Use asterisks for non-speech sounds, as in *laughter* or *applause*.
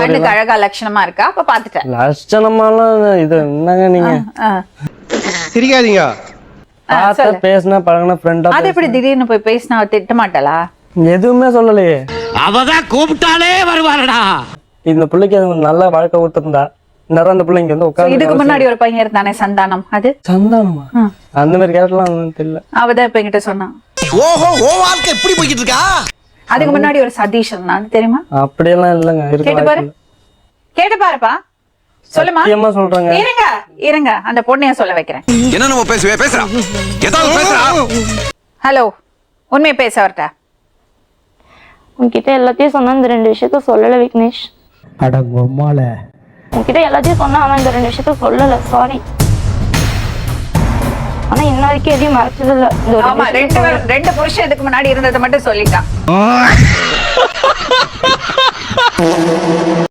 கண்ணுக்கு அழகா லட்சணமா இருக்கா? அப்ப பாத்துட்டேன். லட்சணமாலாம் இது என்னங்க நீங்க? ஆ. சிரிக்காதீங்க. பார்த்தா பேசினா பழகின ஃப்ரெண்டா அது எப்படி திடீர்னு போய் பேசினா அவ திட்ட மாட்டாளா? எதுவுமே சொல்லலையே. அவதான் கூப்பிட்டாலே வருவாரடா இந்த பிள்ளைக்கு நல்ல வாழ்க்கை கொடுத்துருந்தா நேரம் அந்த பிள்ளைங்க வந்து இதுக்கு உட்காந்து முன்னாடி ஒரு பையன் இருந்தானே சந்தானம். அது? சந்தானமா? அந்த மாதிரி கேரட்லாம் தெரியல. அவதான் இப்ப என்கிட்ட சொன்னான். ஓஹோ ஓ வாழ்க்கை எப்படி போய்கிட்டு இருக்கா? அதுக்கு முன்னாடி ஒரு சதீஷ் இருந்தான் தெரியுமா? அப்படியெல்லாம் இல்லைங்க கேட்டு பாரு. கேட்டு பாருப்பா. சொல்லுமா? சொல்றேங்க. இருங்க இருங்க. அந்த பொண்ணைய சொல்ல வைக்கிறேன். என்ன நம்ம பேசுவே? பேசுறா. ஏதாவது பேசுறா. ஹலோ உண்மையை பேச அவர்கிட்ட. உன்கிட்ட எல்லாத்தையும் சொன்னா இந்த ரெண்டு விஷயத்த சொல்லல விக்னேஷ். அடங்கொம்மால உன்கிட்ட எல்லாத்தையும் சொன்னா அவன் இந்த ரெண்டு விஷயத்த சொல்லல சாரி இன்ன வரைக்கும் எதையும் மறைச்சது இல்ல இந்த ஒரு ஆமா ரெண்டு ரெண்டு புருஷன் இதுக்கு முன்னாடி இருந்ததை மட்டும் சொல்லிட்டான். *laughs*